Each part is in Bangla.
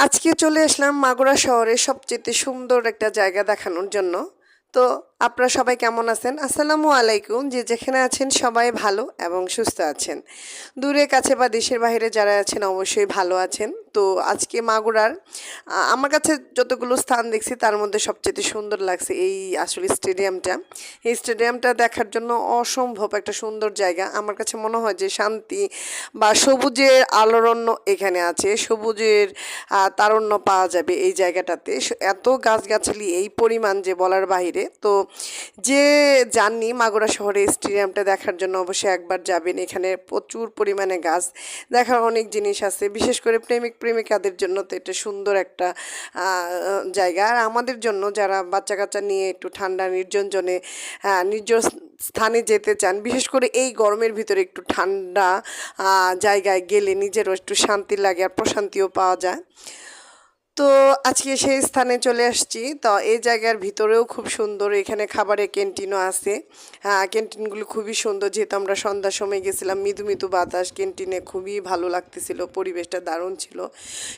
আজকে চলে আসলাম মাগুরা শহরে সবচেয়ে সুন্দর একটা জায়গা দেখানোর জন্য। তো আপনারা সবাই কেমন আছেন? আসসালামু আলাইকুম। যে যেখানে আছেন সবাই ভালো এবং সুস্থ আছেন। দূরে, কাছে বা দেশের বাইরে যারা আছেন অবশ্যই ভালো আছেন। তো আজকে মাগুরার আমার কাছে যতগুলো স্থান দেখছি তার মধ্যে সবচেয়ে সুন্দর লাগছে এই আসলে স্টেডিয়ামটা। এই স্টেডিয়ামটা দেখার জন্য অসম্ভব একটা সুন্দর জায়গা। আমার কাছে মনে হয় যে শান্তি বা সবুজের আলোরণ্য এখানে আছে, সবুজের তারণ্য পাওয়া যাবে এই জায়গাটাতে। এত গাছগাছালি এই পরিমাণ যে বলার বাইরে তো যে যাননি মাগুরা শহরে স্টেডিয়ামটা দেখার জন্য অবশ্যই একবার যাবেন। এখানে প্রচুর পরিমাণে গাছ দেখার অনেক জিনিস আছে। বিশেষ করে প্রেমিক প্রেমিকাদের জন্য তো এটা সুন্দর একটা জায়গা। আর আমাদের জন্য যারা বাচ্চা কাচ্চা নিয়ে একটু ঠান্ডা, নির্জনজনে জনে নির্জন স্থানে যেতে চান, বিশেষ করে এই গরমের ভিতরে একটু ঠান্ডা জায়গায় গেলে নিজেরও একটু শান্তি লাগে আর প্রশান্তিও পাওয়া যায়। তো আজকে সেই স্থানে চলে আসছি। তো এই জায়গার ভিতরেও খুব সুন্দর এখানে খাবারের ক্যান্টিনও আছে। হ্যাঁ ক্যান্টিনগুলো খুবই সুন্দর। যেহেতু আমরা সন্ধ্যার সময় গেছিলাম, মৃদু মৃদু বাতাস, ক্যান্টিনে খুবই ভালো লাগতেছিল, পরিবেশটা দারুণ ছিল।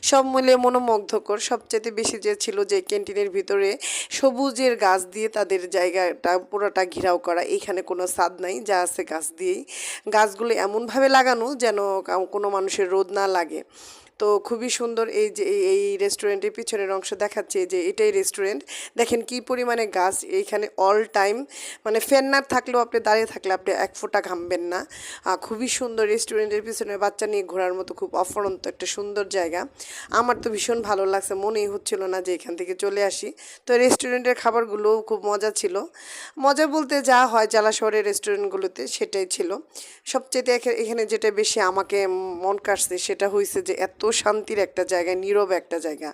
সব মিলে মনোমুগ্ধকর। সবচেয়ে বেশি যে ছিল যে ক্যান্টিনের ভিতরে সবুজের গাছ দিয়ে তাদের জায়গাটা পুরোটা ঘেরাও করা, এখানে কোনো স্বাদ নাই, যা আছে গাছ দিয়েই। গাছগুলো এমনভাবে লাগানো যেন কোনো মানুষের রোদ না লাগে। তো খুবই সুন্দর এই যে এই- রেস্টুরেন্টের পিছনের অংশ দেখাচ্ছে যে এটাই রেস্টুরেন্ট দেখেন কি পরিমাণে গাছ এইখানে অল টাইম মানে ফ্যান না থাকলেও আপনি দাঁড়িয়ে থাকলে আপনি এক ফোঁটা ঘামবেন না। খুবই সুন্দর রেস্টুরেন্টের পিছনে বাচ্চা নিয়ে ঘোরার মতো খুব অফরন্ত একটা সুন্দর জায়গা। আমার তো ভীষণ ভালো লাগছে, মনেই হচ্ছিল না যে এখান থেকে চলে আসি। তো রেস্টুরেন্টের খাবারগুলোও খুব মজা ছিল। মজা বলতে যা হয় জেলা শহরের রেস্টুরেন্টগুলোতে সেটাই ছিল। সবচেয়ে এখা- এখানে যেটা বেশি আমাকে মন কাটছে সেটা হয়েছে যে এত শান্তির একটা জায়গা নীরব একটা জায়গা।